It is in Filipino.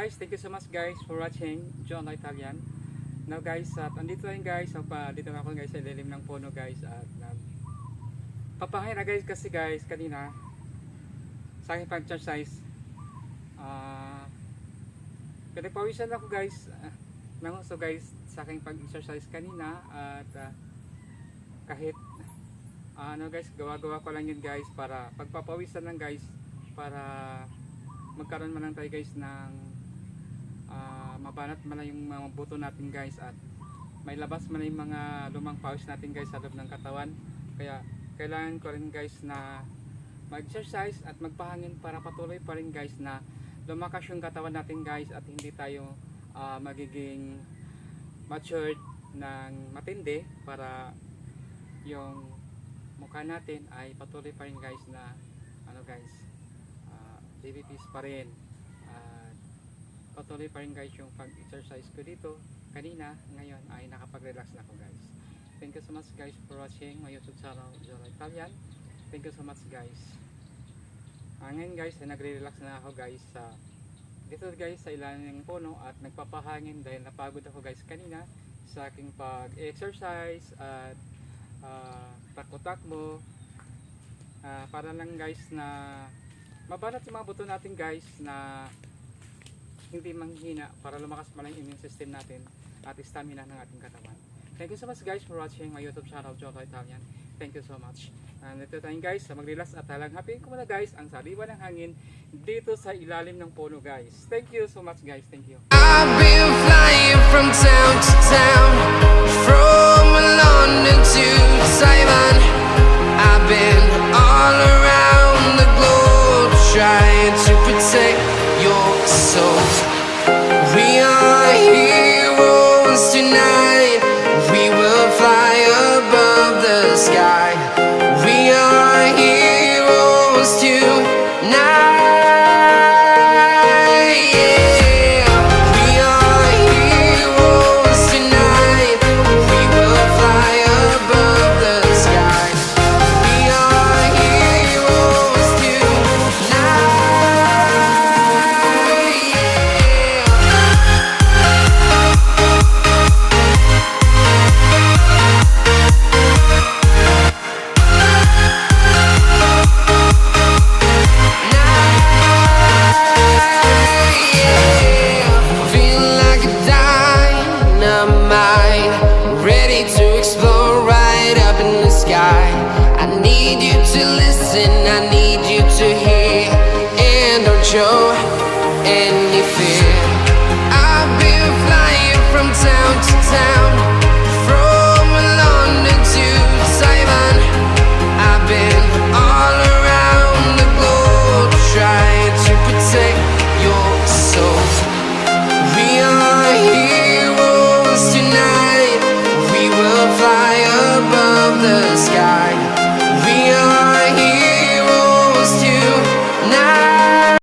guys, thank you so much guys for watching. John Italian. Now guys, at andito na guys, so, pa, dito ako guys sa lilim ng puno guys at um, papahay na guys kasi guys kanina sa aking pag-exercise ah pinagpawisan ako guys uh, so guys sa aking pag-exercise kanina at ah, kahit ah, ano guys gawa-gawa ko lang yun guys para pagpapawisan lang guys para magkaroon man lang tayo guys ng ah, mabanat man lang yung mga buto natin guys at may labas man lang yung mga lumang pawis natin guys sa loob ng katawan. Kaya kailangan ko rin guys na mag-exercise at magpahangin para patuloy pa rin guys na lumakas yung katawan natin guys at hindi tayo ah, magiging matured ng matindi para yung mukha natin ay patuloy pa rin guys na ano guys uh, diabetes pa rin patuloy pa rin guys yung pag-exercise ko dito. Kanina ngayon ay nakapag-relax na ako guys. Thank you so much guys for watching my youtube channel Jola Italian. Thank you so much guys. Ah, ngayon guys ay nagre-relax na ako guys sa dito guys sa ilalim ng puno at nagpapahangin dahil napagod ako guys kanina sa aking pag-exercise at uh, takbo-takbo. Ah, para lang guys na mabanat yung mga buto natin guys na hindi manghina para lumakas pa lang immune system natin at stamina ng ating katawan. Thank you so much guys for watching my YouTube channel, Jota Italian. Thank you so much. And ito tayo guys, sa mag-relax at talang happy ko muna guys ang saliwa ng hangin dito sa ilalim ng puno guys. Thank you so much guys. Thank you. I've been flying from town to town, from London to Taiwan. I've been all around the globe trying to protect yourself to listen, I need you to hear, and don't show any fear. I've been flying from town to town, from London to Taiwan. I've been all around the globe trying to protect your.